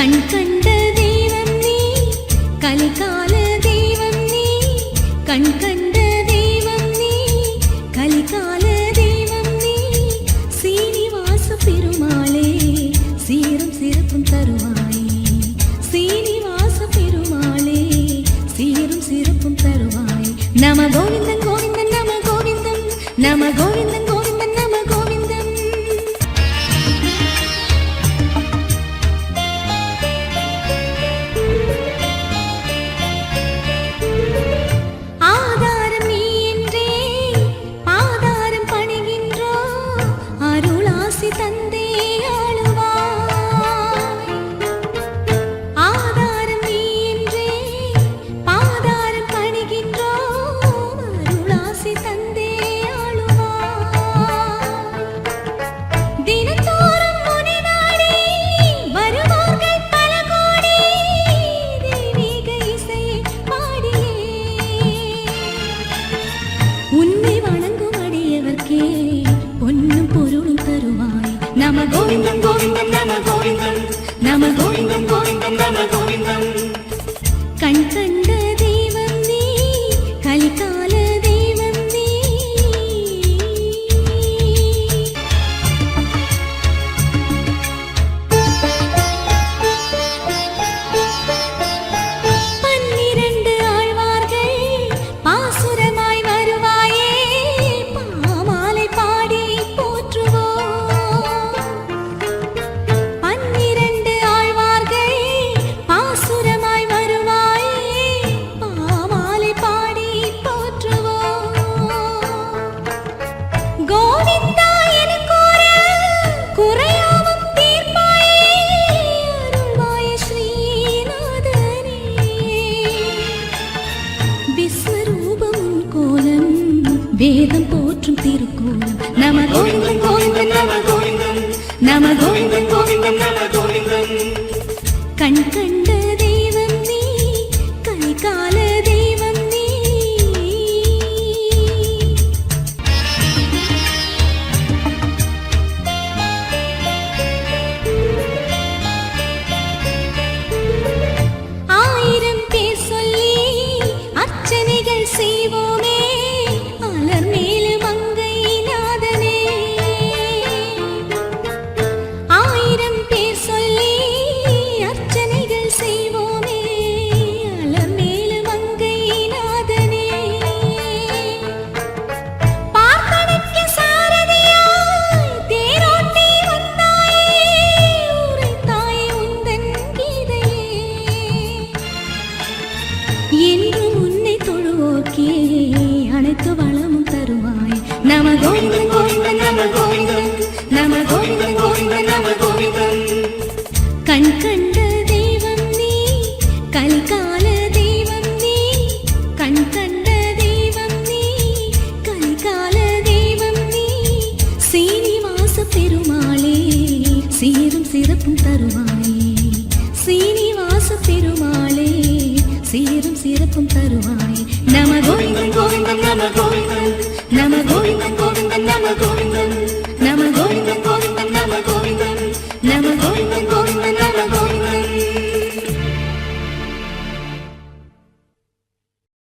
கண் கண்ட தெய்வம் நீ கலிகால தெய்வம் நீ கண் கண்ட தெய்வம் நீ கலிகால தெய்வம் நீ. சீனிவாச பெருமாளே சீரும் சிறப்பும் தருவாயே சீனிவாச பெருமாளே சீரும் சிறப்பும் தருவாய் நம கோவிந்தன் கோவிந்தன் நம கோவிந்தன் நம கோவிந்தன் நம கோவிந்தம் கோவிந்தம் நம கோவிந்தம் நம கோவிந்தம் கோவிந்தம் நம கோவிந்தம் வேதம் போற்றும் திருக்கோலம் நம கோவிந்தம் கோவிந்தம் நம கோவிந்தம் நம கோவிந்தம் கோவிந்தம் நம கோவிந்தம் கண் கண்ட கண் கண்ட தெய்வம் நீ கலிகால தெய்வம் நீ கண் கண்ட தெய்வம் நீ கலிகால தெய்வம் நீ. சீனிவாச பெருமாளே சீரும் சிறப்பும் தருவாயே சீனிவாச பெருமாளே சீரும் சிறப்பும் தருவாய் நம கோவிந்தம் கோவிந்தம் நம கோவிந்தம் நம கோவிந்தம்.